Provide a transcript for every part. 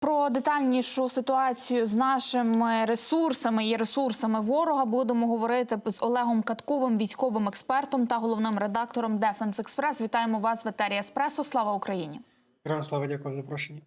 Про детальнішу ситуацію з нашими ресурсами і ресурсами ворога будемо говорити з Олегом Катковим, військовим експертом та головним редактором Дефенс Експрес. Вітаємо вас в етері Еспресо. Слава Україні! Героям слава дякую за запрошення.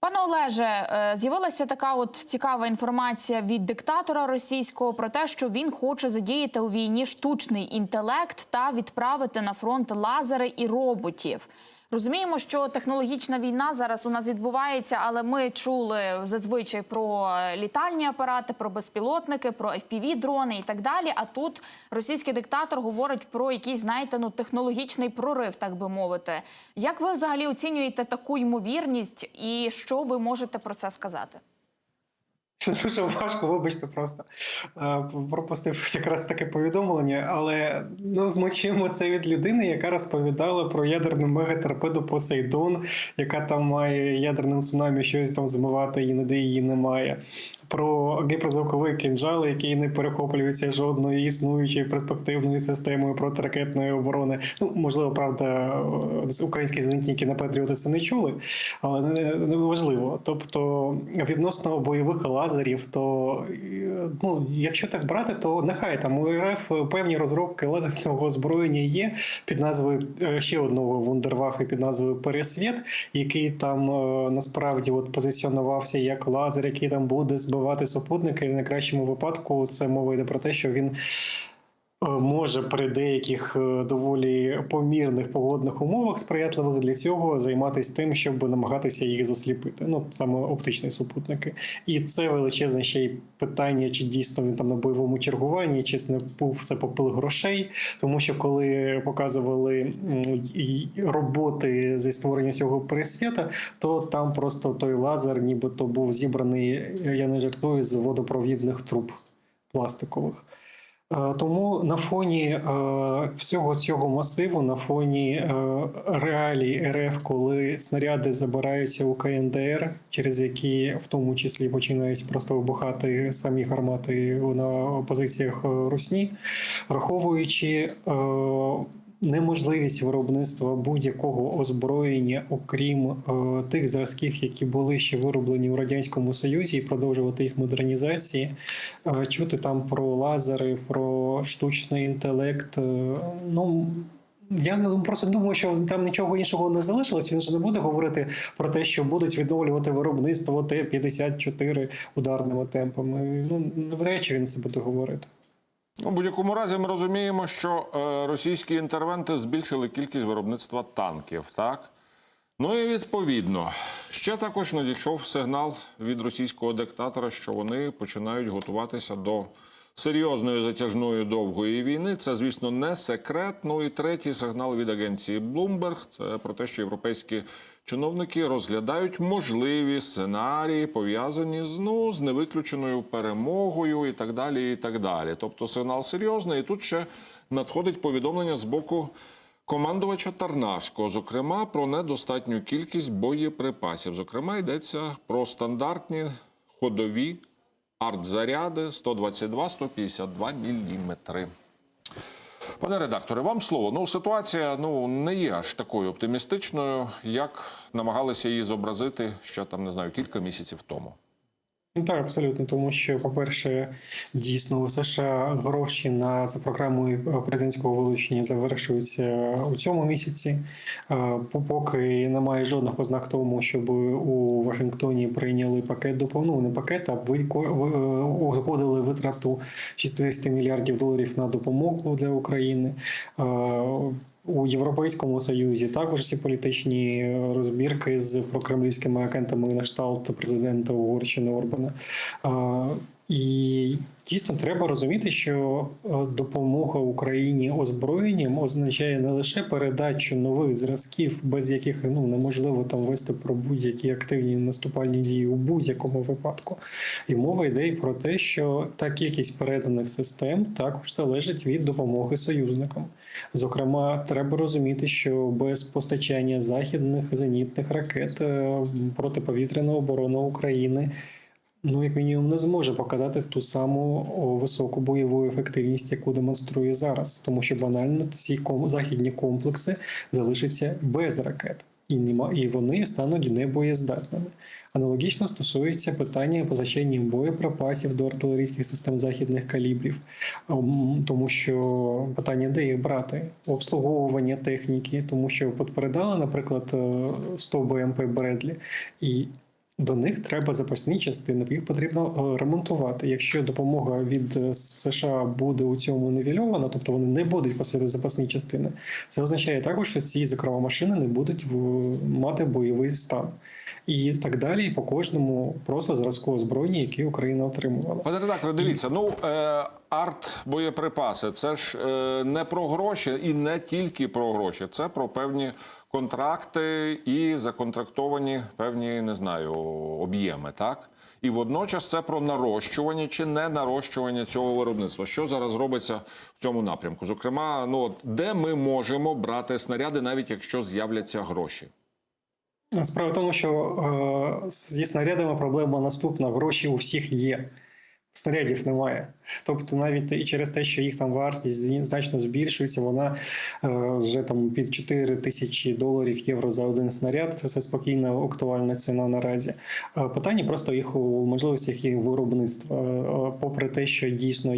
Пане Олеже, е, з'явилася така от цікава інформація від диктатора російського про те, що він хоче задіяти у війні штучний інтелект та відправити на фронт лазери і роботів. Розуміємо, що технологічна війна зараз у нас відбувається, але ми чули зазвичай про літальні апарати, про безпілотники, про fpv дрони і так далі. А тут російський диктатор говорить про якийсь, знаєте, ну технологічний прорив, так би мовити. Як ви взагалі оцінюєте таку ймовірність, і що ви можете про це сказати? Це дуже важко, вибачте, просто е, пропустив якраз таке повідомлення, але ну ми чуємо це від людини, яка розповідала про ядерну мегаторпеду Посейдон, яка там має ядерним цунамі щось там змивати, іноді її немає. Про гіперзвуковий кінжал, який не перехоплюється жодною існуючою перспективною системою протиракетної оборони. Ну можливо, правда, українські зенітники на Петріоти це не чули, але не, важливо. Тобто, відносно бойових лазерів, то е, ну, якщо так брати, то нехай там у РФ певні розробки лазерного озброєння є під назвою е, ще одного вундервафи під назвою Пересвіт, який там е, насправді от позиціонувався як лазер, який там буде збивати супутники. І в найкращому випадку це мова йде про те, що він. Е, Може при деяких е, доволі помірних погодних умовах сприятливих для цього займатися тим, щоб намагатися їх засліпити. Ну саме оптичні супутники, і це величезне ще й питання, чи дійсно він там на бойовому чергуванні, чи не був це попил грошей. Тому що коли показували роботи зі створення цього пересвіта, то там просто той лазер, нібито був зібраний, я не жартую, з водопровідних труб пластикових. Е, Тому на фоні е, всього цього масиву, на фоні е, реалій РФ, коли снаряди забираються у КНДР, через які в тому числі починають просто вибухати самі гармати на позиціях Русні, враховуючи неможливість виробництва будь-якого озброєння, окрім е, тих зразків, які були ще вироблені у радянському Союзі, і продовжувати їх модернізації, е, чути там про лазери, про штучний інтелект. е, ну. Я не- просто думаю, що там нічого іншого не залишилось. Він ж не буде говорити про те, що будуть відновлювати виробництво Т-54 ударними темпами. Ну навряд чи він це буде говорити. У будь-якому разі ми розуміємо, що е, російські інтервенти збільшили кількість виробництва танків, так? Ну і відповідно, ще також надійшов сигнал від російського диктатора, що вони починають готуватися до серйозної затяжної довгої війни. Це, звісно, не секрет. Ну і третій сигнал від агенції Bloomberg – це про те, що європейські чиновники розглядають можливі сценарії, пов'язані з ну з невиключеною перемогою і так далі. І так далі. Тобто сигнал серйозний. І тут ще надходить повідомлення з боку. Командувача Тарнавського, зокрема, про недостатню кількість боєприпасів. Зокрема, йдеться про стандартні ходові артзаряди 122-152 міліметри. Пане редакторе, вам слово. Ну, ситуація ну не є аж такою оптимістичною, як намагалися її зобразити ще там не знаю кілька місяців тому. Ну, Так, абсолютно, тому що, по-перше, дійсно у США гроші на за програмою президентського вилучення завершуються у цьому місяці. Е, Поки немає жодних ознак тому, щоб у Вашингтоні прийняли пакет допомоги, не пакет, а е, узгодили витрату 60 мільярдів доларів на допомогу для України. Е, у Європейському Союзі також ці політичні розбірки з прокремлівськими агентами на кшталт президента Угорщини Орбана. І дійсно треба розуміти, що е, допомога Україні озброєнням означає не лише передачу нових зразків, без яких ну неможливо там вести про будь-які активні наступальні дії у будь-якому випадку. І мова йде і про те, що та кількість переданих систем також залежить від допомоги союзникам. Зокрема, треба розуміти, що без постачання західних зенітних ракет е, протиповітряна оборона України. Ну, як мінімум, не зможе показати ту саму високу бойову ефективність, яку демонструє зараз, тому що банально ці західні комплекси залишаться без ракет. і нема- і вони стануть небоєздатними. Аналогічно стосується питання позичання їм боєприпасів до артилерійських систем західних калібрів, тому що питання, де їх брати, обслуговування техніки, тому що передали, наприклад, е, 100 БМП Бредлі, і до них треба запасні частини, їх потрібно е, ремонтувати. Якщо допомога від е, США буде у цьому нівельована, тобто вони не будуть посилити запасні частини, це означає також, що ці зокрема машини не будуть мати бойовий стан. І так далі, і по кожному просто зразку озброєння, які Україна отримувала. Пане редакторе, дивіться, ну е, арт боєприпаси це ж е, не про гроші і не тільки про гроші. Це про певні контракти і законтрактовані певні, не знаю, об'єми, так? І водночас це про нарощування чи не нарощування цього виробництва. Що зараз робиться в цьому напрямку? Зокрема, ну от, де ми можемо брати снаряди, навіть якщо з'являться гроші? Справа в тому, що е, зі снарядами проблема наступна: гроші у всіх є. Снарядів немає. Тобто, навіть і через те, що їх там вартість значно збільшується, вона е, вже там під 4 тисячі доларів євро за один снаряд. Це все спокійна актуальна ціна наразі. Е, питання просто їх у можливостях їх виробництва. Е, попри те, що дійсно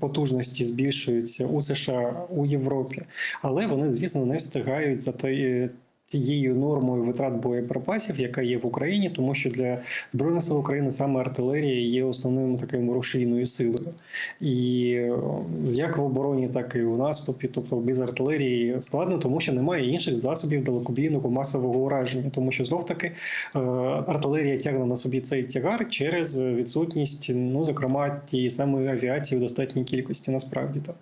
потужності збільшуються у США, у Європі, але вони, звісно, не встигають за той тією нормою витрат боєприпасів, яка є в Україні, тому що для збройних сил України саме артилерія є основним таким рушійною силою, і е, як в обороні, так і у наступі, тобто без артилерії складно, тому що немає інших засобів далекобійного масового ураження, тому що знов таки е, артилерія тягне на собі цей тягар через відсутність, ну зокрема тієї самої авіації в достатній кількості, насправді то.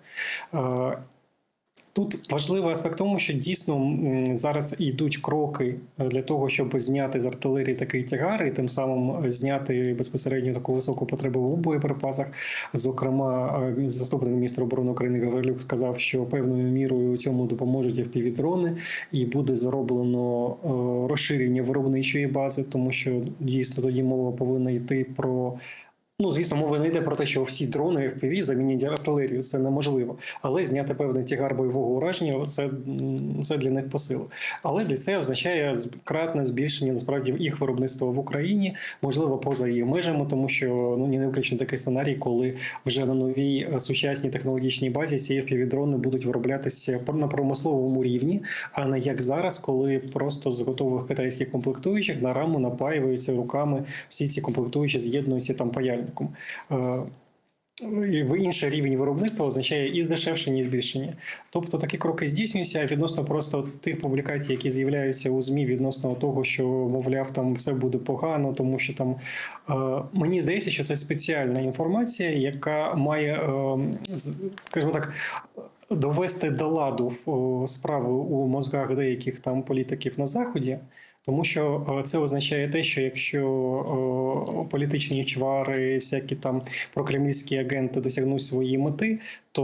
Тут важливий аспект тому, що дійсно зараз йдуть кроки е, для того, щоб зняти з артилерії такий тягар, і тим самим зняти безпосередньо таку високу потребу у боєприпасах. Зокрема, е, заступник міністра оборони України Гаврилюк сказав, що певною мірою у цьому допоможуть FPV-дрони, і буде зроблено е, розширення виробничої бази, тому що дійсно тоді мова повинна йти про. Ну, звісно, мова не йде про те, що всі дрони FPV замінять артилерію, це неможливо. Але зняти певний тягар бойового ураження це, це для них посил. Але для це означає кратне збільшення насправді їх виробництва в Україні, можливо, поза її межами, тому що ну не виключно такий сценарій, коли вже на новій е, сучасній технологічній базі ці FPV-дрони будуть вироблятися на промисловому рівні, а не як зараз, коли просто з готових китайських комплектуючих на раму напаюються руками всі ці комплектуючі з'єднуються там паяльником. Е, в інший рівень виробництва означає і здешевшення, і збільшення. Тобто такі кроки здійснюються відносно просто тих публікацій, які з'являються у змі відносно того, що мовляв, там все буде погано, тому що там е, мені здається, що це спеціальна інформація, яка має, е, скажімо так. Довести до ладу справи у мозгах деяких там політиків на заході, тому що е, це означає те, що якщо політичні чвари, всякі там прокремлівські агенти досягнуть своєї мети, то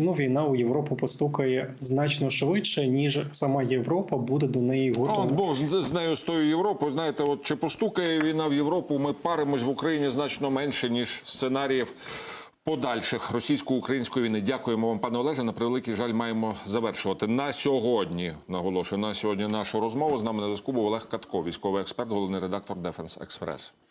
ну, війна у Європу постукає значно швидше, ніж сама Європа буде до неї А готова. от Бог з, з нею з тою Європою. Знаєте, от чи постукає війна в Європу? Ми паримось в Україні значно менше ніж сценаріїв подальших російсько-української війни. Дякуємо вам, пане Олеже. На превеликий жаль, маємо завершувати на сьогодні. Наголошую на сьогодні нашу розмову. З нами на зв'язку був Олег Катко, військовий експерт, головний редактор Дефенс Експрес.